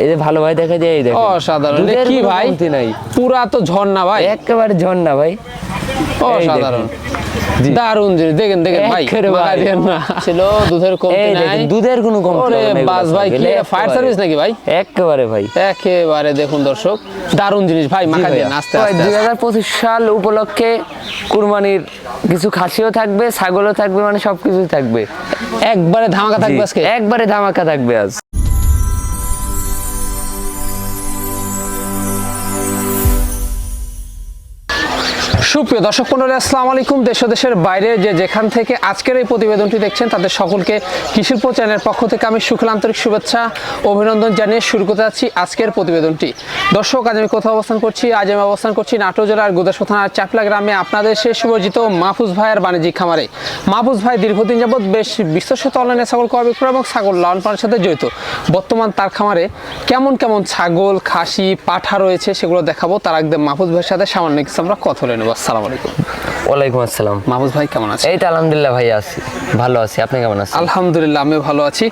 এই যে ভালো ভাই দেখা যায় এই দেখেন। অসাধারণ। কি ভাই? নাই। পুরা তো ঝর্ণা ভাই। একেবারে ঝর্ণা ভাই। অসাধারণ। জি। দারুণ জিনিস। দেখেন দেখেন ভাই। না। ছিল দুধের কমতি নাই। দুধের কোনো কমতি ওরে হবে না এগুলো বাস ভাই কি ফায়ার। সার্ভিস নাকি ভাই? একেবারে ভাই। একেবারে দেখুন দর্শক দারুণ জিনিস ভাই মাখা দিয়ে আস্তে আস্তে দুই হাজার পঁচিশ সাল উপলক্ষে কুরবানির কিছু খাসিও থাকবে ছাগলও থাকবে মানে সবকিছু থাকবে। একবারে ধামাকা থাকবে আজকে? একবারে ধামাকা থাকবে আজ। সুপ্রিয় দর্শক মন্ডলী, আসসালামু আলাইকুম। দেশ দেশের বাইরে যে যেখান থেকে আজকের এই প্রতিবেদনটি দেখছেন, তাদের সকলকে কৃষিল্প চ্যানেলের পক্ষ থেকে আমি সুখল আন্তরিক শুভেচ্ছা, অভিনন্দন জানিয়ে শুরু করতে যাচ্ছি আজকের প্রতিবেদনটি। দর্শক, আজ আমি কোথাও অবস্থান করছি? আজ আমি অবস্থান করছি নাটোর জেলার গোদাসো থানার চাপলা গ্রামে আপনাদের সে সুপরিচিত মাহফুজ ভাইয়ের বাণিজ্যিক খামারে। মাহফুজ ভাই দীর্ঘদিন যাবৎ বেশ বিশ্বস্ত অনলাইনে ছাগল বিক্রয় এবং ছাগল লালন পালনের সাথে জড়িত। বর্তমান তার খামারে কেমন কেমন ছাগল, খাসি, পাঠা রয়েছে সেগুলো দেখাবো। তার একদম মাহফুজ ভাইয়ের সাথে সামান্য কিছু আমরা কথা বলে নেব। আসসালামু আলাইকুম। ওয়ালাইকুম আসসালাম। মাহফুজ ভাই কেমন আছে এই তো আলহামদুলিল্লাহ ভাই আছি। ভালো আছি। আপনি কেমন আছেন? আলহামদুলিল্লাহ আমি ভালো আছি।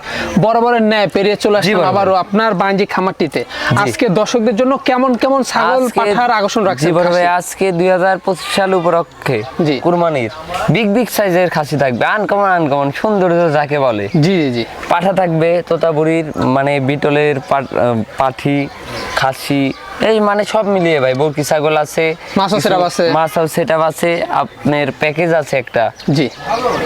বরাবরের ন্যায় পেরিয়ে চলে আসলাম আবারও আপনার বাণিজ্যিক খামারটিতে। আজকে দর্শকদের জন্য কেমন কেমন ছাগল পাঠার আকর্ষণ রাখছে বড় ভাই আজকে দুই হাজার পঁচিশ সাল উপলক্ষে জি। কুরবানির বিগ বিগ সাইজের খাসি থাকবে। আনকমন আনকমন সৌন্দর্য যাকে বলে। জি জি জি। পাঠা থাকবে তোতাপুরির মানে বিটলের পাঠি খাসি এই মানে সব মিলিয়ে ভাই বরকি ছাগল আছে মাছও setup আছে। মাছও সেটাপ আছে আপনার প্যাকেজ আছে একটা। জি।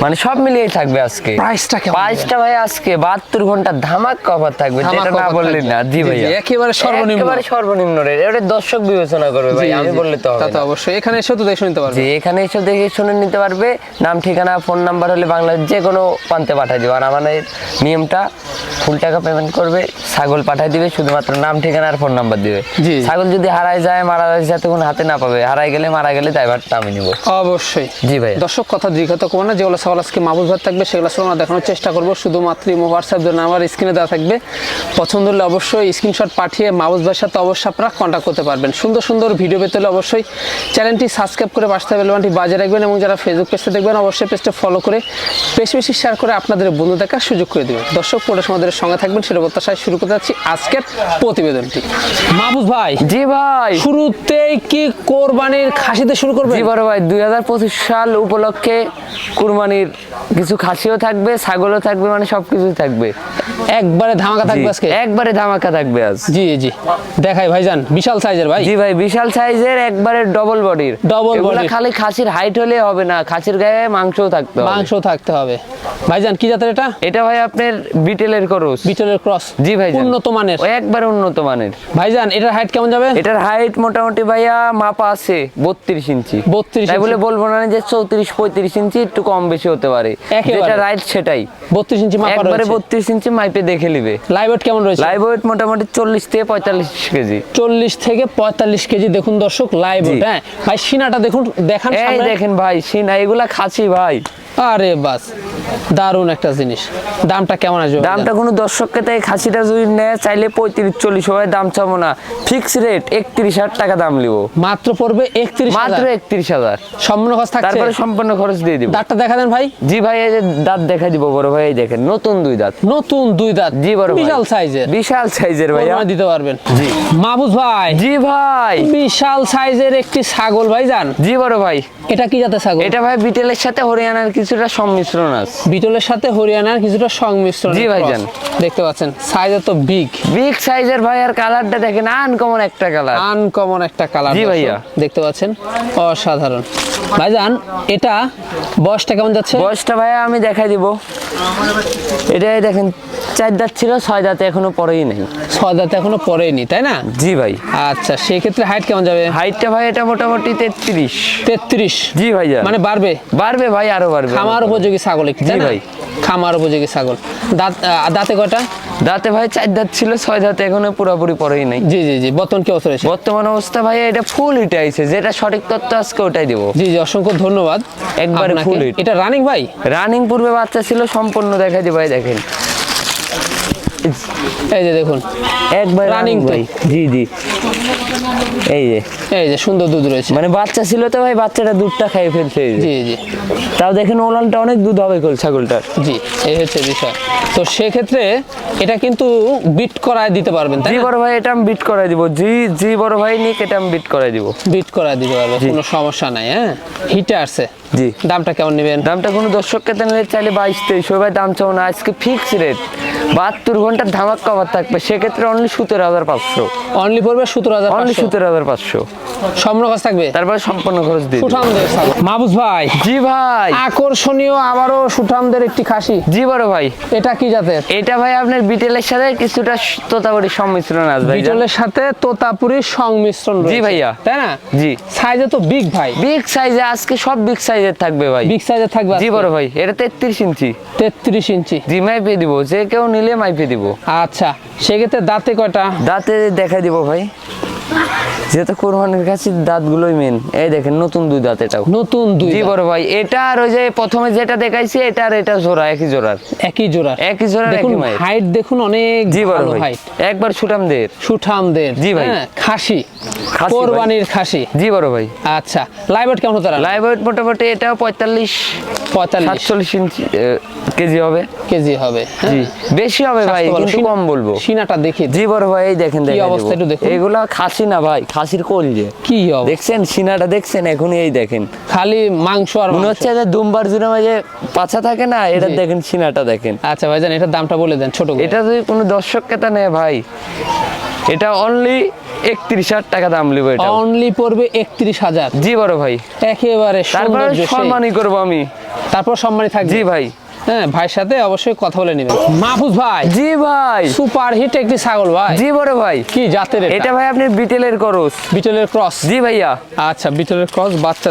মানে সব মিলিয়েই থাকবে আজকে। প্রাইসটা কেমন? প্রাইসটা ভাই আজকে বাহাত্তর ঘণ্টা ধামাক কভার থাকবে যেটা না বললেন না। জি জি, জি, একেবারে সর্বনিম্ন। একেবারে সর্বনিম্ন রেট এটা দর্শক বিবেচনা করবে ভাই আমি বললে তো তা হবে তো অবশ্যই। এখানে এসেও তো দেখে নিতে পারবে। যে এখানে এসে দেখে শুনে নিতে পারবে। নাম ঠিকানা ফোন নাম্বার হলে বাংলাদেশ যে কোনো প্রান্তে পাঠাই দেবে। আর আমাদের নিয়মটা ফুল টাকা পেমেন্ট করবে ছাগল পাঠাই দিবে শুধুমাত্র নাম ঠিকানা আর ফোন নাম্বার দিবে। জি। ছাগল যদি হারায় যায় মারা যায় যাতে কোনো হাতে না পাবে। হারাই গেলে মারা গেলে ড্রাইভারটা আমি নিব। অবশ্যই। জি ভাই দর্শক কথা দীর্ঘত করব না। যেগুলো সকাল আজকে মাহবুব ভাই থাকবে সেগুলো আমরা দেখানোর চেষ্টা করব। শুধুমাত্র ইমো হোয়াটসঅ্যাপ জন্য আমার স্ক্রিনে দেওয়া থাকবে। পছন্দ হলে অবশ্যই স্ক্রিনশট পাঠিয়ে মাহবুব ভাইয়ের সাথে অবশ্যই আপনারা কন্ট্যাক্ট করতে পারবেন। সুন্দর সুন্দর ভিডিও পেতে হলে অবশ্যই চ্যানেলটি সাবস্ক্রাইব করে পাশে বেলবানটি বাজে রাখবেন এবং যারা ফেসবুক পেজটা দেখবেন অবশ্যই পেজটা ফলো করে বেশি বেশি শেয়ার করে আপনাদের বন্ধু দেখার সুযোগ করে দেবেন। দর্শক পুরো আমাদের সঙ্গে থাকবেন সেটা প্রত্যাশায় শুরু করতে যাচ্ছি আজকের প্রতিবেদনটি। মাহবুব ভাই জি ভাই। শুরুতেই কি কোরবানির খাসিতে শুরু করবেন? জি বড় ভাই দুই হাজার পঁচিশ সাল উপলক্ষে কুরবানির কিছু খাসিও থাকবে ছাগলও থাকবে মানে সবকিছু থাকবে। একবারে ধামাকা থাকবে আজকে? একবারে ধামাকা থাকবে আজ। জি জি। দেখাই ভাইজান বিশাল সাইজের ভাই। জি ভাই বিশাল সাইজের একবারে ডবল বডির এগুলা body। খালি খাসির হাইট হলে হবে না খাসির গায়ে মাংসও থাকতে হবে। মাংস থাকতে হবে। ভাইজান কি জাতের এটা? এটা ভাই আপনার বিটেলের করস। বিটলের ক্রস। জি ভাই উন্নত মানের। একবারে উন্নত মানের। ভাইজান এটার হাইট কেমন যাবে? এটার হাইট মোটামুটি ভাইয়া মাপা আছে বত্রিশ ইঞ্চি। 32 তাই বলে বলব না যে চৌত্রিশ পঁয়ত্রিশ ইঞ্চি একটু কম বেশি হতে পারে। যেটা রাইট সেটাই। বত্রিশ ইঞ্চি মাপা একবারে বত্রিশ ইঞ্চি মাইপে দেখে নিবে। লাইভ ওয়েট কেমন রয়েছে? লাইভ ওয়েট মোটামুটি চল্লিশ থেকে পঁয়তাল্লিশ কেজি। চল্লিশ থেকে পঁয়তাল্লিশ কেজি দেখুন দর্শক লাইভ। ওয়েট হ্যাঁ? ভাই সিনাটা দেখুন দেখান দেখেন ভাই সিনা এগুলা খাসি ভাই। আরে বাস দারুণ একটা জিনিস। দামটা কেমন আসবে দামটা কোনো দর্শককে তাই খাসিটা যদি নেয় চাইলে পঁয়ত্রিশ চল্লিশ সবাই দাম চাবো না। ফিক্স রেট একত্রিশ হাজার টাকা দাম নিব। মাত্র পড়বে একত্রিশ মাত্র একত্রিশ হাজার। সম্পূর্ণ খরচ থাকছে? তারপরে সম্পূর্ণ খরচ দিয়ে দিব। দাঁতটা দেখা দেন ভাই। জি ভাই এই যে দাঁত দেখা দিব বড় ভাই এই দেখেন নতুন দুই দাঁত। নতুন দুই দাঁত। জি বড় বিশাল সাইজের। বিশাল সাইজের ভাইয়া। কোরবানি দিতে পারবেন। জি। মাহবুজ ভাই। জি ভাই। বিশাল সাইজের একটি ছাগল ভাই যান জি বড় ভাই। এটা কি জাতের ছাগল? এটা ভাই বিটেলের সাথে হরিয়ানার কিছুটা সংমিশ্রণ আছে। বিটলের সাথে হরিয়ানার কিছুটা সংমিশ্রণ জি ভাইজান। দেখতে পাচ্ছেন সাইজ তো বিগ বিগ সাইজের ভাই আর কালারটা দেখেন আনকমন একটা কালার আনকমন একটা কালার জি ভাইয়া। দেখতে পাচ্ছেন অসাধারণ। ভাইজান এটা বয়সটা কেমন যাচ্ছে? বয়সটা ভাইয়া আমি দেখাই দিব। এটাই দেখেন চার দাঁত ছিল ছয় দাঁত এখনও পরেই নেই। ছয় দাঁত এখনও পড়েনি তাই না? জি ভাই। আচ্ছা সেক্ষেত্রে হাইট কেমন যাবে? হাইটটা ভাই এটা মোটামুটি তেত্রিশ। তেত্রিশ। জি ভাইয়া। মানে বাড়বে? বাড়বে ভাই আরও বাড়বে। খামার উপযোগী ছাগল জি ভাই। খামার উপযোগী ছাগল। দাঁত দাঁতে কয়টা? দাঁতে ভাই চার দাঁত ছিল ছয় দাঁত এখনও পুরোপুরি পরেই নাই। জি জি জি বর্তমান কি অবস্থা বর্তমান অবস্থা ভাই এটা ফুল হিট আইছে যেটা সঠিক তথ্য আজকে ওটাই দেবো। জি জি অসংখ্য ধন্যবাদ একবার full hit। এটা রানিং ভাই? রানিং পূর্বে বাচ্চা ছিল সম্পূর্ণ দেখাই দি ভাই দেখেন। এই যে দেখুন। একবার রানিং ভাই। জি জি। এই যে। এই যে সুন্দর দুধ রয়েছে। মানে বাচ্চা ছিল তো ভাই বাচ্চাটা দুধটা খাইয়ে ফেলছে জি জি। তাও দেখেন ওলানটা অনেক দুধ হবে কল ছাগলটার। জি এই হচ্ছে বিষয়। তো সেক্ষেত্রে এটা কিন্তু বিট করায় দিতে পারবেন তাই জি বড় ভাই এটা আমি বিট করাই দিব। জি জি বড় ভাই নিক এটা আমি বিট করাই দিব। বিট করায় দিতে পারবে কোনো সমস্যা নাই হ্যাঁ? হিটে আসছে জি। দামটা কেমন নেবেন? দামটা কোনো দর্শককে নিলে চাইলে বাইশ তেইশ ভাই দাম চাও না আজকে ফিক্স রেট বাহাত্তর ঘণ্টার ধামাক কভার থাকবে সেক্ষেত্রে অনলি সতেরো হাজার পাঁচশো। অনলি পড়বে সতেরো হাজার অনলি সতেরো হাজার পাঁচশো। সম্পূর্ণ খরচ থাকবে? তারপরে সম্পূর্ণ খরচ ছাগল মাহবুজ ভাই। জি ভাই। আকর্ষণীয় আবারও সুঠামদের একটি খাসি। জি বড় ভাই। এটা কি জাতের? এটা ভাই আপনার বিটেলের সাথে কিছুটা তোতাবড়ি সম্মিশ্রণ আছে ভাই বিটলের সাথে তোতাপুরি সংমিশ্রণ রয়েছে। ভাইয়া। তাই না? জি। সাইজে তো বিগ ভাই। বিগ সাইজে আজকে সব বিগ সাইজের থাকবে ভাই। বিগ সাইজের থাকবে জি বড় ভাই এটা তেত্রিশ ইঞ্চি। তেত্রিশ ইঞ্চি। জি মাইপে দিব যে কেউ নিলে মাইপে দিব। আচ্ছা সেক্ষেত্রে দাঁতে কয়টা? দাঁতে দেখাই দিব ভাই। যেহেতু কোরবানির কাছে দাঁতগুলোই মেন এই দেখেন নতুন দুই দাঁত এটাও। নতুন দুই জি বড় ভাই এটা আর ওই যে প্রথমে যেটা দেখাইছি এটা আর এটা জোড়া একই জোড়ার। একই জোড়া একই জোড়ার একই হাইট দেখুন অনেক জি বড় ভাই একবার দের সুঠামদের জি ভাই। হ্যাঁ, খাসি। কোরবানির খাসি। জি বড় ভাই। আচ্ছা লাইভ কেমন হতে লাইভ ওয়েট মোটামুটি এটাও পঁয়তাল্লিশ পঁয়তাল্লিশ। সাতচল্লিশ ইঞ্চি কেজি হবে। কেজি হবে হ্যাঁ? জি বেশি হবে ভাই কিন্তু কম বলব। সিনাটা দেখি জি বড় ভাই এই দেখেন দেখেন অবস্থা একটু দেখুন। এগুলা খাসি না ভাই খাসির কোল যে। কি দেখছেন সিনাটা দেখছেন এখন এই দেখেন। খালি মাংস আর মনে হচ্ছে যে দুমবার জুড়ে মাঝে পাছা থাকে না এটা দেখেন সিনাটা দেখেন। আচ্ছা ভাইজান এটার দামটা বলে দেন ছোট এটা যদি কোনো দর্শক কেতা নেয় ভাই এটা অনলি একত্রিশ হাজার টাকা দাম লিব এটা অনলি পড়বে একত্রিশ হাজার। জি বড় ভাই। একেবারে তারপরে সম্মানই করব আমি। তারপর সম্মানী থাকবে। জি ভাই। হ্যাঁ ভাইয়ের সাথে অবশ্যই কথা বলে নেবেন। মাহফুজ ভাই জি ভাই। সুপার হিট একটি ছাগল ভাই। জি বড় ভাই। কি জাতের এটা? ভাই আপনি বিটেলের করস। বিটলের ক্রস? জি ভাইয়া। আচ্ছা বিটলের ক্রস বাচ্চা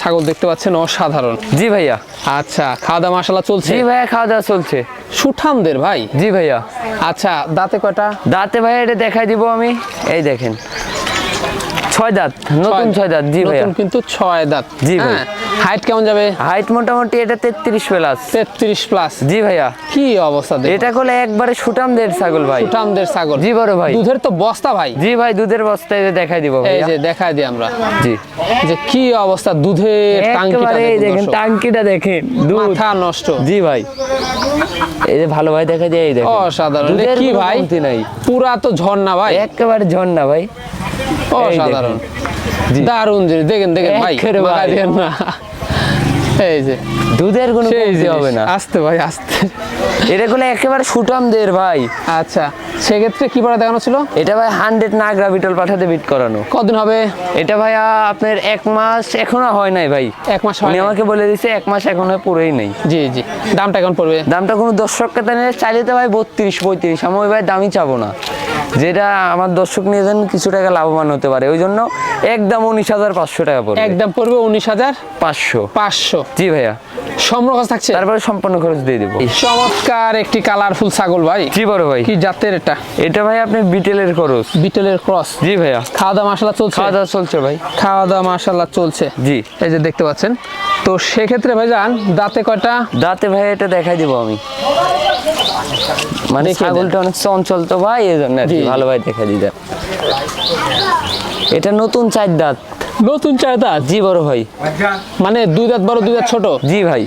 ছাগল দেখতে পাচ্ছেন অসাধারণ। জি ভাইয়া। আচ্ছা খাওয়া দাওয়া মশলা চলছে? জি ভাইয়া খাওয়া দাওয়া চলছে। সুঠামদের ভাই? জি ভাইয়া। আচ্ছা দাঁতে কয়টা? দাঁতে ভাই এটা দেখাই দিব আমি। এই দেখেন। ছয় দাঁত নতুন ছয় দাঁত জি ভাইয়া। কিন্তু ছয় দাঁত। জি ভাই। হাইট কেমন যাবে? হাইট মোটামুটি এটা তেত্রিশ প্লাস তেত্রিশ প্লাস জি ভাইয়া। কি অবস্থা এটা করলে একবারে ছাগল ভাই। ছাগল। জি বড় ভাই। দুধের তো বস্তা ভাই। জি ভাই দুধের বস্তায় যে দেখাই দিব এই যে দেখাই দিই আমরা। জি। যে কি অবস্থা দুধের টাঙ্কিটা এই দেখুন। টাঙ্কিটা দেখেন দুধ। মাথা নষ্ট। জি ভাই। এই যে ভালো ভাই দেখা যায় এই দেখেন। অসাধারণ। কি ভাই? পুরা তো ঝর্ণা ভাই। একেবারে ঝর্ণা ভাই। অসাধারণ। জি। দারুণ জিনিস। দেখেন দেখেন ভাই না। এই যে। দুধের কোনো হবে না। আস্তে ভাই আস্তে। এটা করলে একেবারে সুটাম দের ভাই। আচ্ছা। সেক্ষেত্রে কি পড়া দেখানো ছিল? এটা ভাই হান্ড্রেড না গ্রাভিটল পাঠাতে বিট করানো। কদিন হবে? এটা ভাইয়া আপনার এক মাস এখনও হয় নাই ভাই। এক মাস হয় আমাকে বলে দিছে এক মাস এখনও পুরোই নাই। জি জি। দামটা কেমন পড়বে? দামটা কোনো দর্শককে তা নিলে চাইলে ভাই বত্রিশ পঁয়ত্রিশ। আমি ভাই দামই চাবো না। যেটা আমার দর্শক নিয়ে যান কিছু টাকা লাভবান হতে পারে। ওই জন্য একদম উনিশ হাজার পাঁচশো টাকা পড়বে। একদম পড়বে উনিশ হাজার পাঁচশো। পাঁচশো। জি ভাইয়া। সম্রখ থাকছে? তারপরে সম্পূর্ণ খরচ দিয়ে দেবো। চমৎকার একটি কালারফুল ছাগল ভাই। জি বড় ভাই। কি জাতের এটা? এটা? ভাই আপনি বিটেলের খরচ। বিটেলের ক্রস। জি ভাইয়া। খাওয়া দাওয়া মশলা চলছে। খাওয়া দাওয়া চলছে ভাই। খাওয়া দাওয়া মাশাল্লাহ চলছে। জি। এই যে দেখতে পাচ্ছেন। তো সেক্ষেত্রে ভাইজান দাঁতে কয়টা? দাঁতে ভাই এটা দেখাই দিব আমি। মানে। ছাগলটা অনেক চঞ্চল তো ভাই এই জন্য আর কি। ভালো ভাই দেখা দিতে এটা নতুন চার দাঁত। নতুন চার দাঁত জি বড় ভাই। মানে দুই দাঁত বড় দুই দাঁত ছোট? জি ভাই।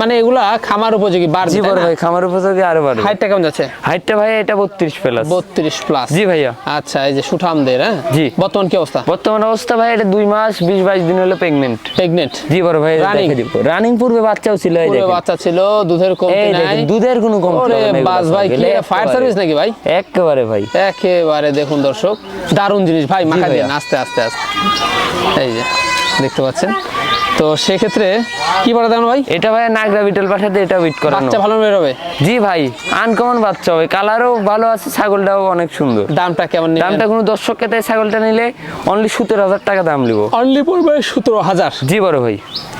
মানে এগুলা খামার উপযোগী বার জি বড় ভাই খামার উপযোগী আরও বাড়বে। হাইটটা কেমন যাচ্ছে? হাইটটা ভাই এটা বত্রিশ প্লাস বত্রিশ প্লাস জি ভাইয়া। আচ্ছা এই যে সুঠাম সুঠামদের হ্যাঁ? জি। বর্তমান কি অবস্থা? বর্তমান অবস্থা ভাই এটা দুই মাস বিশ বাইশ দিন হলো প্রেগনেন্ট প্রেগনেন্ট জি বড় ভাই? দেখে দিব। রানিং পূর্বে বাচ্চাও ছিল এই দেখেন। বাচ্চা ছিল দুধের কমতি নাই। দুধের কোনো কম ওরে বাস ভাই কি ফায়ার সার্ভিস নাকি ভাই? একেবারে ভাই। একেবারে দেখুন দর্শক দারুণ জিনিস ভাই মাখা। দিন আস্তে আস্তে আস্তে। এই যে দেখতে পাচ্ছেন। তো সেক্ষেত্রে কি বলে দেন ভাই? এটা ভাই নাগরা বিটল পাঠাতে এটা বিট করানো। বাচ্চা ভালো বের হবে? জি ভাই আনকমন বাচ্চা হবে। কালারও ভালো আছে ছাগলটাও অনেক সুন্দর। দামটা কেমন দামটা কোনো দর্শককে তাই ছাগলটা নিলে অনলি সতেরো হাজার টাকা দাম নিব। অনলি পড়বে সতেরো হাজার। জি বড় ভাই।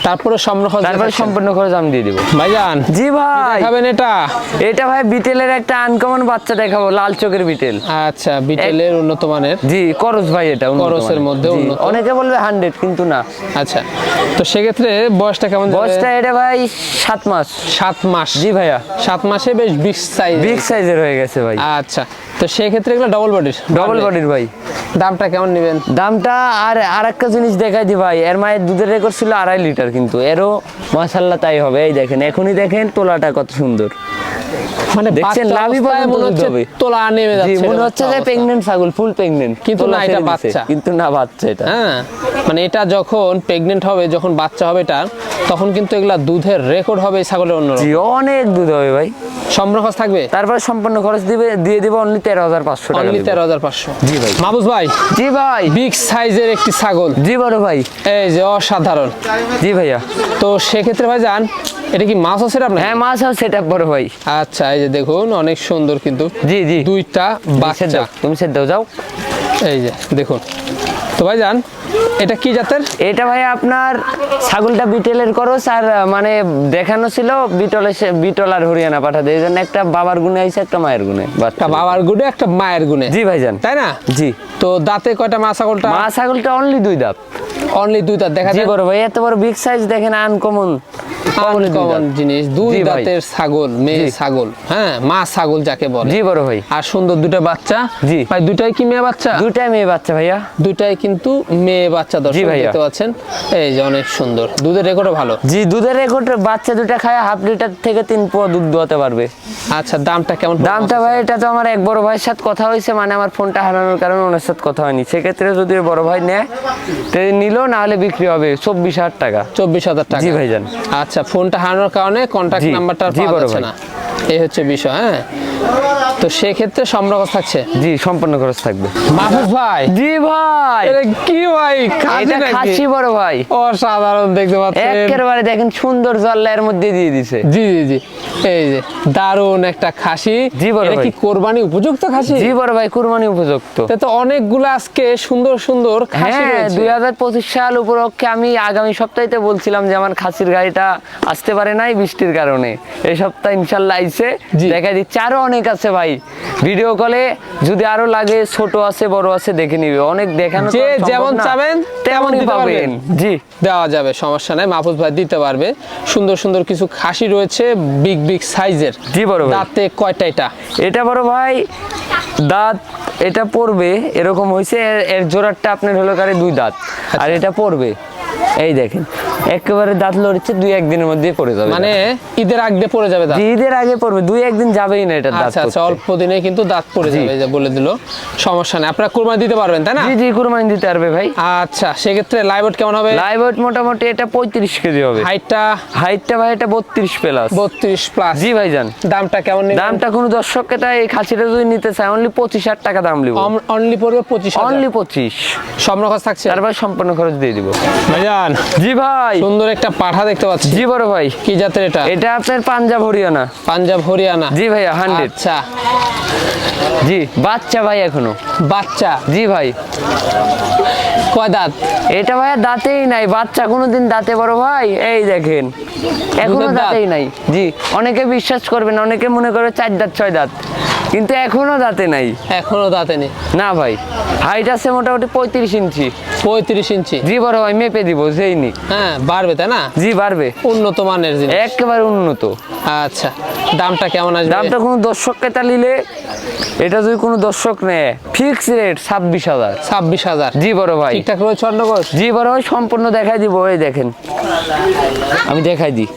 তারপরে সম্রহ তারপরে সম্পূর্ণ খরচ আমি দিয়ে দিব। ভাইজান জি ভাই। দেখাবেন এটা? এটা ভাই বিটেলের একটা আনকমন বাচ্চা দেখাবো লাল চোখের বিটেল। আচ্ছা বিটেলের উন্নত মানের? জি করস ভাই এটা করসের মধ্যে উন্নত। অনেকে বলবে হান্ড্রেড কিন্তু না। আচ্ছা তো সেক্ষেত্রে বয়সটা কেমন বয়সটা এটা ভাই সাত মাস। সাত মাস। জি ভাইয়া। সাত মাসে বেশ বিগ সাইজ বিগ সাইজের হয়ে গেছে ভাই। আচ্ছা তো সেই ক্ষেত্রে এগুলো ডবল বডির ডবল বডির ভাই। দামটা কেমন নেবেন? দামটা আর আর একটা জিনিস দেখাই দি ভাই। এর মায়ের দুধের রেকর্ড ছিল আড়াই লিটার। কিন্তু এরও মাসাল্লাহ তাই হবে। এই দেখেন এখনই দেখেন তোলাটা কত সুন্দর। মানে দেখছেন, লাভই পর্যন্ত হবে। তোলা নেমে যাচ্ছে মনে হচ্ছে যে ছাগল ফুল কিন্তু না, এটা বাচ্চা। কিন্তু না বাচ্চা এটা। হ্যাঁ মানে এটা যখন হবে যখন বাচ্চা হবে এটা তখন কিন্তু এগুলা দুধের রেকর্ড হবে ছাগলের অন্যরকম জি অনেক দুধ হবে ভাই। সম্রখস থাকবে? তারপরে সম্পূর্ণ খরচ দিবে দিয়ে দিবে অনলি তেরো হাজার পাঁচশো টাকা অনলি তেরো হাজার পাঁচশো। জি ভাই। মাহবুজ ভাই জি ভাই। বিগ সাইজের একটি ছাগল। জি বড় ভাই। এই যে অসাধারণ। জি ভাইয়া? তো সেক্ষেত্রে ভাই যান এটা কি মাছ আছে আপনার হ্যাঁ মাছ আছে সেট বড় ভাই। আচ্ছা এই যে দেখুন অনেক সুন্দর কিন্তু জি জি। দুইটা বাচ্চা। তুমি সেদ্ধ দাও যাও। এই যে দেখুন। তো ভাই যান এটা কি জাতের? এটা ভাই আপনার ছাগলটা বিটেলের করস আর মানে দেখানো ছিল বিটলে বিটল আর হরিয়ানা পাঠাতে। এই জন্য একটা বাবার গুণে আইছে একটা মায়ের গুণে। একটা বাবার গুণে একটা মায়ের গুণে। জি ভাইজান। তাই না? জি। তো দাঁতে কয়টা মা ছাগলটা? মা ছাগলটা অনলি দুই দাঁত। অনলি দুই দাঁত দেখা যায়? বড় ভাই এত বড় বিগ সাইজ দেখেন আনকমন আনকমন জিনিস দুই দাঁতের ছাগল মেয়ে ছাগল হ্যাঁ? মা ছাগল যাকে বলে। জি বড় ভাই। আর সুন্দর দুটো বাচ্চা। জি। ভাই দুটাই কি মেয়ে বাচ্চা? দুটাই মেয়ে বাচ্চা ভাইয়া। দুটাই কিন্তু মেয়ে বাচ্চা দর্শক দেখতে পাচ্ছেন। এই যে অনেক সুন্দর। দুধের রেকর্ডও ভালো। জি দুধের রেকর্ড বাচ্চা দুটা খায় হাফ লিটার থেকে তিন পোয়া দুধ দোয়াতে পারবে। আচ্ছা দামটা কেমন দামটা ভাই এটা তো আমার এক বড় ভাইয়ের সাথে কথা হয়েছে মানে আমার ফোনটা হারানোর কারণে ওনার সাথে কথা হয়নি। সেক্ষেত্রে যদি বড় ভাই নেয় তো নিল না হলে বিক্রি হবে চব্বিশ হাজার টাকা। চব্বিশ হাজার টাকা। জি ভাইজান। আচ্ছা ফোনটা হারানোর কারণে কন্ট্যাক্ট নাম্বারটা পাওয়া যাচ্ছে না। এই হচ্ছে বিষয় হ্যাঁ? তো সেক্ষেত্রে সম্রকস থাকছে? জি সম্পূর্ণ খরচ থাকবে। মাহবুব ভাই। জি ভাই। এটা কি ভাই খাসি নাকি? খাসি বড় ভাই। অসাধারণ দেখতে পাচ্ছেন। একেবারে দেখেন সুন্দর জল্লার মধ্যে দিয়ে দিছে। জি জি জি। এই যে দারুণ একটা খাসি। জি বড় এটা কি ভাই। কোরবানি উপযুক্ত খাসি? জি বড় ভাই কুরবানি উপযুক্ত। তে তো অনেকগুলো আজকে সুন্দর সুন্দর খাসি হ্যাঁ রয়েছে। দুই হাজার পঁচিশ সাল উপলক্ষে আমি আগামী সপ্তাহেতে বলছিলাম যে আমার খাসির গাড়িটা আসতে পারে নাই বৃষ্টির কারণে। এই সপ্তাহ ইনশাল্লাহ আইছে দেখা দিচ্ছে। আরও অনেক আছে ভাই। ভিডিও কলে যদি আরও লাগে ছোট আছে বড় আছে দেখে নিবে। অনেক দেখানো যে যেমন চাবেন তেমন তেমনই পাবেন। জি। দেওয়া যাবে সমস্যা নাই। মাহফুজ ভাই দিতে পারবে। সুন্দর সুন্দর কিছু খাসি রয়েছে বিগ বিগ সাইজের। জি বড় ভাই দাঁতে কয়টা এটা এটা বড় ভাই দাঁত এটা পড়বে এরকম হয়েছে এর- জোড়ারটা আপনার হলো কারে দুই দাঁত। আচ্ছা। আর এটা পড়বে এই দেখেন একেবারে দাঁত লড়ছে দুই একদিনের মধ্যে পড়ে যাবে মানে ঈদের আগে পড়ে যাবে দাঁত। ঈদের আগে পড়বে দুই একদিন যাবেই না এটা দাঁত আচ্ছা আচ্ছা অল্প দিনে কিন্তু দাঁত পড়ে যাবে এই যে বলে দিল। সমস্যা নেই আপনারা কোরবানি দিতে পারবেন তাই না? জি জি কুরবানি দিতে পারবে ভাই। আচ্ছা সেক্ষেত্রে লাইভ কেমন হবে? লাইভ ওয়েট মোটামুটি এটা পঁয়ত্রিশ কেজি হবে। হাইটটা? হাইটটা ভাই এটা বত্রিশ প্লাস বত্রিশ প্লাস জি ভাইজান। দামটা কেমন নেবেন? দামটা কোনো দর্শককে তাই এই খাসিটা যদি নিতে চায় অনলি পঁচিশ হাজার টাকা দাম নিব অনলি পড়বে পঁচিশ অনলি পঁচিশ। সম্রকস থাকছে? তারপর সম্পূর্ণ খরচ দিয়ে দিব। ভাইজান। জি ভাই। সুন্দর একটা পাঠা দেখতে পাচ্ছি। জি বড় ভাই কি জাতের এটা? এটা আপনার পাঞ্জাব হরিয়ানা। পাঞ্জাব হরিয়ানা। জি ভাইয়া হান্ড্রেড। আচ্ছা। জি বাচ্চা ভাই এখনও। বাচ্চা। জি ভাই। কয় দাঁত? এটা ভাইয়া দাঁতেই নাই বাচ্চা কোনোদিন দাঁতে বড় ভাই। এই দেখেন এখনও দাঁতেই নাই। জি। অনেকে বিশ্বাস করবেন অনেকে মনে করে চার দাঁত ছয় দাঁত। কিন্তু এখনও দাঁতে নাই। এখনও দাঁতে নেই। না ভাই হাইট আছে মোটামুটি পঁয়ত্রিশ ইঞ্চি। পঁয়ত্রিশ ইঞ্চি। জি বড় ভাই মেপে দিব যেই নি হ্যাঁ বাড়বে তাই না? জি বাড়বে। উন্নত মানের জিনিস। একেবারে উন্নত। আচ্ছা দামটা কেমন আসবে? দামটা কোনো দর্শক কেতা নিলে এটা যদি কোনো দর্শক নেয় ফিক্স রেট ছাব্বিশ হাজার। ছাব্বিশ হাজার। জি বড় ভাই। ঠিকঠাক রয়েছে অন্নগর জি বড় ভাই সম্পূর্ণ দেখাই দিব এই দেখেন। আমি দেখাই দিই।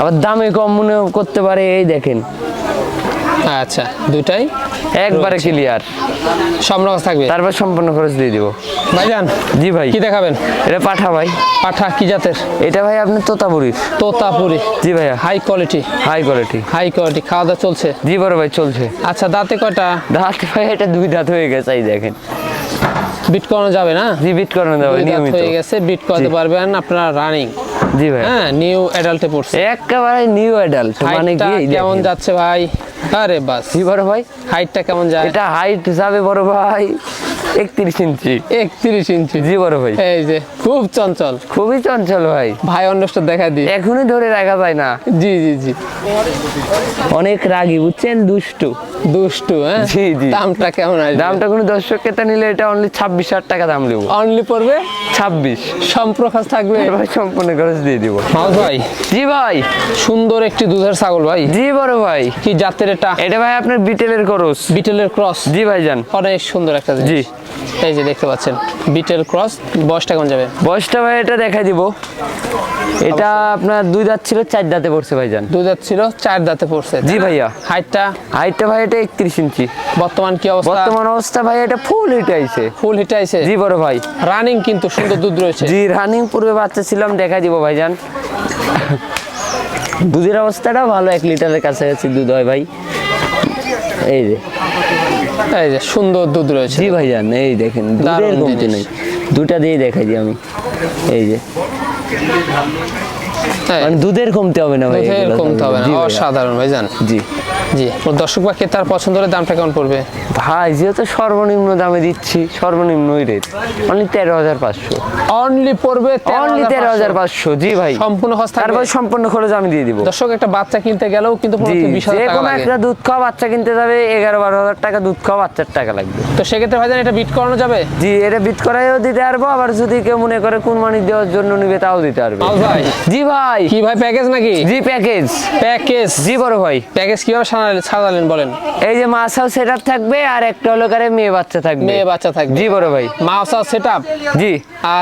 আবার দামে কম মনে করতে পারে এই দেখেন। আচ্ছা দুটাই একবারে ক্লিয়ার সম্রকস থাকবে? তারপর সম্পূর্ণ খরচ দিয়ে দিব। ভাইজান জি ভাই। কি দেখাবেন? এটা পাঠা ভাই। পাঠা কি জাতের? এটা ভাই আপনি তোতাপুরির তোতাপুরি। জি ভাইয়া। High quality high quality high quality খাওয়া দাওয়া চলছে? জি বড় ভাই চলছে। আচ্ছা দাঁতে কয়টা? দাঁত ভাই এটা দুই দাঁত হয়ে গেছে এই দেখেন। বিট করানো যাবে না? জি বিট করানো যাবে নিয়মিত। হয়ে গেছে বিট করাতে। পারবেন আপনারা রানিং জি ভাই। হ্যাঁ নিউ অ্যাডাল্টে পড়ছে। একেবারে নিউ অ্যাডাল্ট মানে কি? কেমন যাচ্ছে ভাই? আরে বাস। জি বড় ভাই? হাইটটা কেমন যায়? এটা হাইট হিসাবে বড় ভাই একত্রিশ ইঞ্চি। একত্রিশ ইঞ্চি। জি বড় ভাই। এই যে খুব চঞ্চল। খুবই চঞ্চল ভাই। ভাই দেখা এখনই ধরে রাখা যায় না। জি জি জি। অনেক রাগী বুঝছেন? দুষ্টু। দুষ্টু হ্যাঁ? জি, জি। দামটা কেমন আসবে? দামটা কোনো দর্শক কেতা নিলে এটা অনলি ছাব্বিশ হাজার টাকা দাম নেব অনলি পড়বে? ছাব্বিশ। সম্প্রকাশ থাকবে? এবার সম্পূর্ণ খরচ দিয়ে দিব। মাউস ভাই। জি ভাই। সুন্দর একটি দুধের ছাগল ভাই। জি বড় ভাই। কি জাতের জাতের এটা? এটা ভাই আপনার বিটেলের করস। বিটেলের ক্রস? জি ভাইজান অনেক সুন্দর একটা জিনিস। জি। এই যে দেখতে পাচ্ছেন বিটেল ক্রস বয়সটা কেমন যাবে? বয়সটা ভাই এটা দেখাই দিব। এটা আপনার দুই দাঁত ছিল চার দাঁতে পড়ছে ভাইজান দুই দাঁত ছিল চার দাঁতে পড়ছে। জি ভাইয়া। হাইটটা? হাইটটা ভাই এটা একত্রিশ ইঞ্চি। বর্তমান কি অবস্থা? বর্তমান অবস্থা ভাই এটা ফুল হিট আইছে। ফুল হিটে আইছে? জি বড় ভাই। রানিং কিন্তু সুন্দর দুধ রয়েছে। জি রানিং পূর্বে বাচ্চা ছিলাম দেখা দিব ভাইজান দুধের অবস্থাটা ভালো এক লিটারের কাছাকাছি দুধ হয় ভাই। এই যে। এই যে সুন্দর দুধ রয়েছে। জি ভাইজান এই দেখেন দুধের কমতি নেই। দুটা দিয়ে দেখাই দিই আমি। এই যে। মানে দুধের কমতে হবে না ভাই। কমতে হবে না অসাধারণ ভাই জান জি। জি ও দর্শক বা ক্রেতার পছন্দ হলে দামটা কেমন পড়বে? ভাই যেহেতু সর্বনিম্ন দামে দিচ্ছি সর্বনিম্নই রেট অনলি তেরো হাজার পাঁচশো। অনলি পড়বে অনলি তেরো হাজার পাঁচশো। জি ভাই। সম্পূর্ণ তারপর সম্পূর্ণ খরচ আমি দিয়ে দিব। দর্শক একটা বাচ্চা কিনতে গেলেও কিন্তু যে কোনো একটা দুধ খাওয়া বাচ্চা কিনতে যাবে এগারো বারো হাজার টাকা দুধ খাওয়া বাচ্চার টাকা লাগবে। তো সেক্ষেত্রে ভাইজান এটা বিট করানো যাবে? জি এটা বিট করাইও দিতে পারব আবার যদি কেউ মনে করে কুরবানি দেওয়ার জন্য নিবে তাও দিতে পারবে। ভাই জি ভাই। কি ভাই প্যাকেজ নাকি? জি প্যাকেজ প্যাকেজ জি বড় ভাই। প্যাকেজ কীভাবে সাজালেন বলেন। এই যে মাছাও সেট থাকবে আর একটা হলো করে মেয়ে বাচ্চা থাকবে। মেয়ে বাচ্চা থাকবে। জি বড় ভাই। মাউসা সেট আপ জি।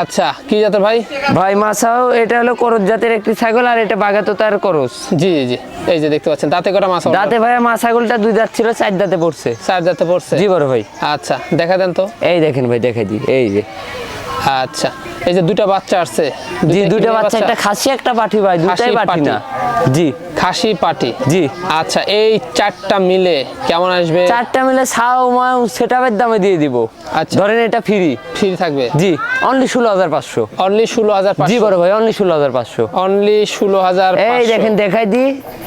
আচ্ছা কি জাতের ভাই? ভাই মাছাও এটা হলো করজ জাতের একটি ছাগল আর এটা বাগাতো তার করস জি জি এই যে দেখতে পাচ্ছেন দাঁতে কটা মাছ দাঁতে ভাই মা ছাগলটা দুই দাঁত ছিল চার দাঁতে পড়ছে। চার দাঁতে পড়ছে? জি বড় ভাই। আচ্ছা দেখা দেন তো। এই দেখেন ভাই দেখাই দিই। এই যে। আচ্ছা এই যে দুটা বাচ্চা আসছে। জি কি দুইটা বাচ্চা একটা খাসি একটা পাঠি ভাই দুটাই পাঠি পাঠি। না। জি। খাসি পাটি। জি। আচ্ছা এই চারটা মিলে কেমন আসবে? চারটা মিলে ছাও মাও সেটাপের দামে দিয়ে দিব। আচ্ছা। ধরেন এটা ফ্রি ফ্রি থাকবে? জি অনলি ষোলো হাজার পাঁচশো। অনলি ষোলো হাজার জি বড় ভাই অনলি ষোলো হাজার পাঁচশো। অনলি ষোলো হাজার এই দেখেন দেখাই দি।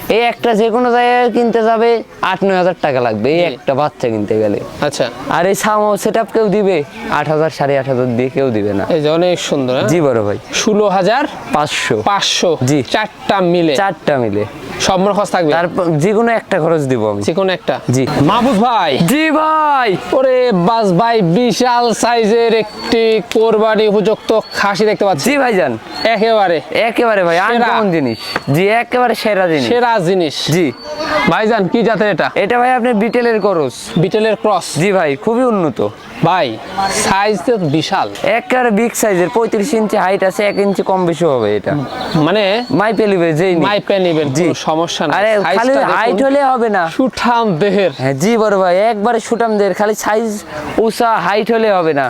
এই একটা যে কোনো জায়গায় কিনতে যাবে আট নয় হাজার টাকা লাগবে। এই একটা বাচ্চা কিনতে গেলে। আচ্ছা। আর এই ছাও সেট আপ কেউ দিবে? আট হাজার সাড়ে আট হাজার দিয়ে কেউ দিবে না। এই যে অনেক সুন্দর হ্যাঁ? জি বড় ভাই। ষোলো হাজার পাঁচশো। পাঁচশো জি। চারটা মিলে। চারটা মিলে। সম্পূর্ণ খরচ থাকবে? তারপর যে কোনো একটা খরচ দিব আমি। যে কোনো একটা? জি। মাহবুব ভাই। জি ভাই। ওরে বাস ভাই বিশাল সাইজের একটি কোরবানি উপযুক্ত খাসি দেখতে পাচ্ছি। জি ভাইজান। একেবারে। একেবারে ভাই। আনকমন জিনিস। জি একেবারে সেরা জিনিস। সেরা জিনিস। জি। ভাইজান কি জাতের এটা? এটা ভাই আপনার বিটেলের করস। বিটেলের ক্রস। জি ভাই খুবই উন্নত। ভাই সাইজ তো বিশাল। একেবারে বিগ সাইজের পঁয়ত্রিশ ইঞ্চি হাইট আছে এক ইঞ্চি কম বেশি হবে এটা। মানে মাই পেলিবে যেই। মাইপে নিবেন জি। সমস্যা নাই। আরে খালি হাইট হলে হবে না। সুঠাম দেহের। হ্যাঁ জি বড় ভাই একবারে সুঠাম দেহের খালি সাইজ উষা হাইট হলে হবে না।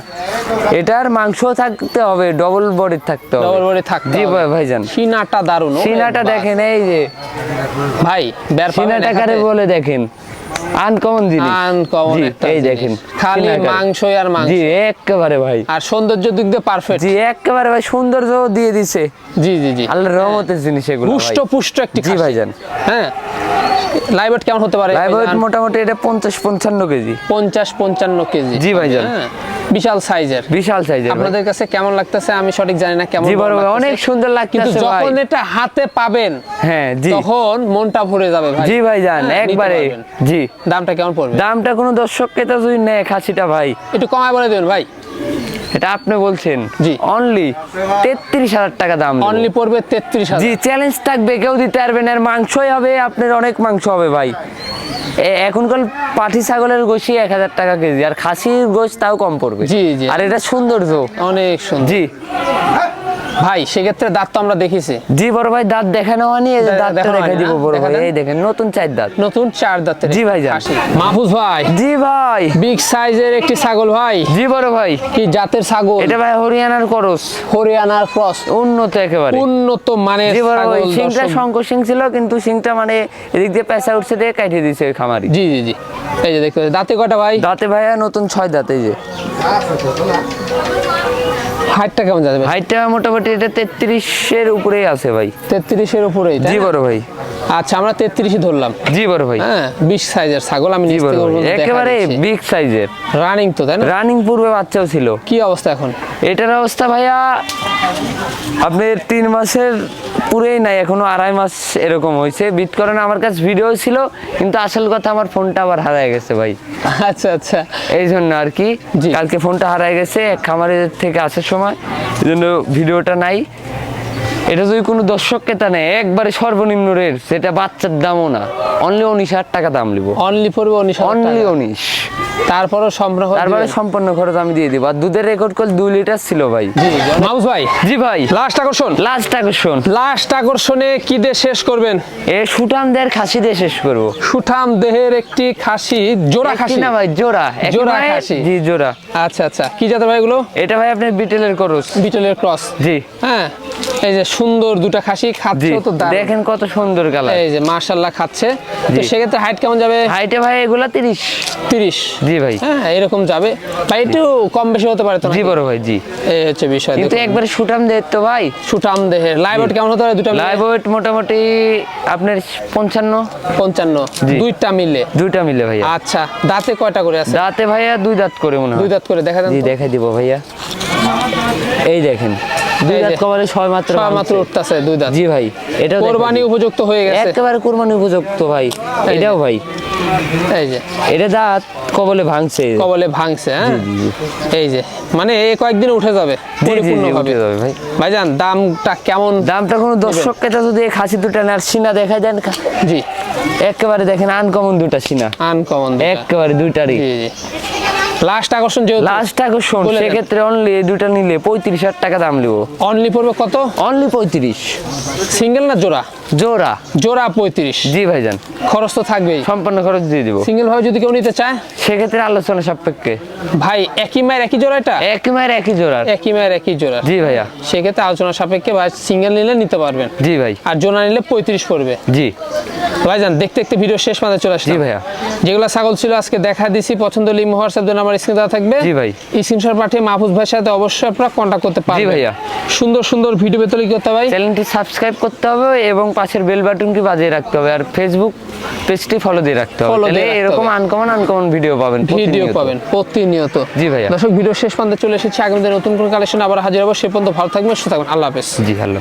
এটার মাংস থাকতে হবে ডবল বডি থাকতে হবে। ডবল বডি থাকতে জি ভাই ভাইজান। সিনাটা দারুণ সিনাটা দেখেন এই যে। ভাই সিনাটা কারে বলে দেখেন। আনকমন জিনিস। আনকমন এই দেখেন খালি আর মাংস। জি একেবারে ভাই। আর সৌন্দর্য দিক দিয়ে পারফেক্ট জি একেবারে ভাই সৌন্দর্য দিয়ে দিছে। জি জি জি। আল্লাহর রহমতের জিনিস এগুলো পুষ্ট পুষ্ট একটি জি। ভাইজান। হ্যাঁ। লাইভ কেমন হতে পারে? মোটামুটি এটা পঞ্চাশ পঞ্চান্ন কেজি। পঞ্চাশ পঞ্চান্ন কেজি। জি ভাইজান। হ্যাঁ, বিশাল সাইজের। বিশাল সাইজের আপনাদের কাছে কেমন লাগতেছে? আমি সঠিক জানি না কেমন। অনেক সুন্দর কিন্তু লাগতেছে ভাই। যখন এটা হাতে পাবেন হ্যাঁ জি। তখন মনটা ভরে যাবে ভাই। জি ভাই জান নিতে একবারে জি। দামটা কেমন পড়বে? দামটা কোনো দর্শককে তো যদি নেয় খাসিটা ভাই। একটু কমায় বলে দেবেন ভাই। এটা আপনি বলছেন? জি। অনলি তেত্রিশ হাজার টাকা দাম অনলি পড়বে তেত্রিশ জি চ্যালেঞ্জ থাকবে কেউ দিতে পারবেন আর মাংসই হবে আপনার অনেক মাংস হবে ভাই। এখনকার পাঠি ছাগলের গোশি এক হাজার টাকা কেজি আর খাসির গোশ তাও কম পড়বে। জি, জি। আর এটা সৌন্দর্য। অনেক সুন্দর। জি। ভাই সেক্ষেত্রে দাঁত তো আমরা দেখেছি জি বড় ভাই দাঁত দেখানো হয়নি এই যে দে- দাঁতটা দেখা দিব বড় ভাই এই দেখেন নতুন চার দাঁত। নতুন চার দাঁতের জি ভাই খাসি। মাহফুজ ভাই। জি ভাই। বিগ সাইজের একটি ছাগল ভাই। জি বড় ভাই। কি জাতের ছাগল? এটা ভাই হরিয়ানার করস। হরিয়ানার ক্রস। উন্নত একেবারে। উন্নত মানে ছাগল সিংটা। শঙ্কর সিং ছিল কিন্তু সিংটা মানে এদিক দিয়ে পেঁচা উঠছে দিয়ে কাটিয়ে দিয়েছে ওই খামারি। জি জি জি। এই যে দেখতে দাঁতে কটা ভাই? দাঁতে ভাইয়া নতুন ছয় দাঁতে যে। হাইটটা কেমন যাবে? হাইটটা মোটামুটি এটা তেত্রিশের উপরেই আছে ভাই। তেত্রিশের উপরেই জি? বড় ভাই। আচ্ছা আমরা তেত্রিশই ধরলাম। জি বড় ভাই। হ্যাঁ বিশ সাইজের ছাগল আমি জি নিচ থেকে একেবারে বিগ সাইজের রানিং তো তাই না? রানিং পূর্বে বাচ্চাও ছিল। কি অবস্থা এখন? এটার অবস্থা ভাইয়া আপনার তিন মাসের পুরেই নাই এখনও আড়াই মাস এরকম হয়েছে। বিট করেন আমার কাছে ভিডিও ছিল কিন্তু আসল কথা আমার ফোনটা আবার হারায় গেছে ভাই। আচ্ছা আচ্ছা। এই জন্য আর কি। কালকে ফোনটা হারায় গেছে এক খামারের থেকে আসার সময় এই জন্য ভিডিওটা নাই। এটা যদি কোনো দর্শক ক্রেতা নেয় একবারে সর্বনিম্ন রেট সেটা বাচ্চার দামও না। অনলি উনিশ হাজার টাকা দাম লিব। অনলি পড়বে উনিশ অনলি উনিশ। তারপরও সম্পূর্ণ তারপরে সম্পূর্ণ খরচ আমি দিয়ে দিব। আর দুধের রেকর্ড করলে দুই লিটার ছিল ভাই। জি মাউস ভাই জি ভাই। লাস্ট আকর্ষণ? লাস্ট আকর্ষণ। লাস্ট আকর্ষণে কি দিয়ে শেষ করবেন? এ সুটান দেড় খাসি দিয়ে শেষ করব। সুঠাম দেহের একটি খাসি জোড়া খাসি? না ভাই জোড়া। জোড়া খাসি। জি জোড়া। আচ্ছা আচ্ছা। কি জাতের ভাই এগুলো? এটা ভাই আপনার বিটেলের করস বিটলের ক্রস জি। হ্যাঁ। এই যে সুন্দর দুটা খাসি খাচ্ছে তো। দেখেন কত সুন্দর কালার। এই যে মার্শাল্লাহ খাচ্ছে। তো সেক্ষেত্রে হাইট কেমন যাবে? হাইটে ভাই এগুলা তিরিশ। তিরিশ। জি ভাই। হ্যাঁ এরকম যাবে। বা একটু কম বেশি হতে পারে তো জি বড় ভাই জি। এই হচ্ছে বিষয় কিন্তু। একবারে সুটাম দেয় তো ভাই। সুঠাম দেহের। লাইভ কেমন হতে পারে? দুটা? লাইভ ওয়েট মোটামুটি আপনার পঞ্চান্ন। পঞ্চান্ন। জি। দুইটা মিলে? দুইটা মিলে ভাইয়া। আচ্ছা দাঁতে কয়টা করে আছে? দাঁতে ভাইয়া দুই দাঁত করে মনে দুই দাঁত করে দেখা দেন জি দেখাই দিব ভাইয়া। এই দেখেন দুই দাঁত যে। ছয় মাত্র ছয় মাত্র উঠতেছে দুই দাঁত। জি ভাই এটা কোরবানি উপযুক্ত হয়ে গেছে। একেবারে কোরবানি উপযুক্ত ভাই এটাও ভাই। এই যে। এটা দাঁত কবলে ভাঙছে কবলে ভাঙছে হ্যাঁ? এই যে মানে এই কয়েকদিন উঠে যাবে পরিপূর্ণভাবে যাবে ভাই। ভাইজান দামটা কেমন দামটা কোনো দর্শককে যদি খাসি দুটো না আর সিনা দেখা দেন জি। একেবারে দেখেন আনকমন দুটা সিনা। আনকমন একেবারে দুইটারই। জি জি। লাস্ট আকর্ষণ যেহেতু লাস্ট আকর্ষণ সেক্ষেত্রে অনলি এই দুটা নিলে পঁয়ত্রিশ হাজার টাকা দাম নিব। অনলি পড়বে কত? অনলি পঁয়ত্রিশ। সিঙ্গেল না জোড়া? জোড়া। জোড়া পঁয়ত্রিশ। জি ভাইজান। খরচ তো থাকবেই। সম্পূর্ণ খরচ দিয়ে দিব। সিঙ্গেল ভাবে যদি কেউ নিতে চায়? সেক্ষেত্রে আলোচনা সাপেক্ষে। ভাই একই মায়ের একই জোড়া এটা? একই মায়ের একই জোড়া একই মায়ের একই জোড়া। জি ভাইয়া। সেক্ষেত্রে আলোচনা সাপেক্ষে ভাই সিঙ্গেল নিলে নিতে পারবেন। জি ভাই। আর জোড়া নিলে পঁয়ত্রিশ পড়বে। জি। ভাইজান দেখতে দেখতে ভিডিও শেষ মাঝে চলে জি ভাইয়া। যেগুলো ছাগল ছিল আজকে দেখা দিছি পছন্দ হলে ইমো হোয়াটসঅ্যাপ দেন আমার স্ক্রিনে দেওয়া থাকবে। জি ভাই। স্ক্রিনশট পাঠিয়ে মাহফুজ ভাইয়ের সাথে অবশ্যই আপনারা কন্ট্যাক্ট করতে পারবেন। ভাইয়া। সুন্দর সুন্দর ভিডিও পেতে কি করতে হয় ভাই। চ্যানেলটি সাবস্ক্রাইব করতে হবে এবং পাশের বেল বাটনটি বাজিয়ে রাখতে হবে আর ফেসবুক পেজটি ফলো দিয়ে রাখতে হবে। তাহলে এরকম আনকমন আনকমন ভিডিও পাবেন ভিডিও পাবেন প্রতিনিয়ত। জি ভাইয়া। দর্শক ভিডিও শেষ পর্যন্ত চলে এসেছি। আগামী দিনে নতুন কোন কালেকশন আবার হাজির হব। সে পর্যন্ত ভালো থাকবেন সুস্থ থাকবেন। আল্লাহ হাফেজ। জি হ্যালো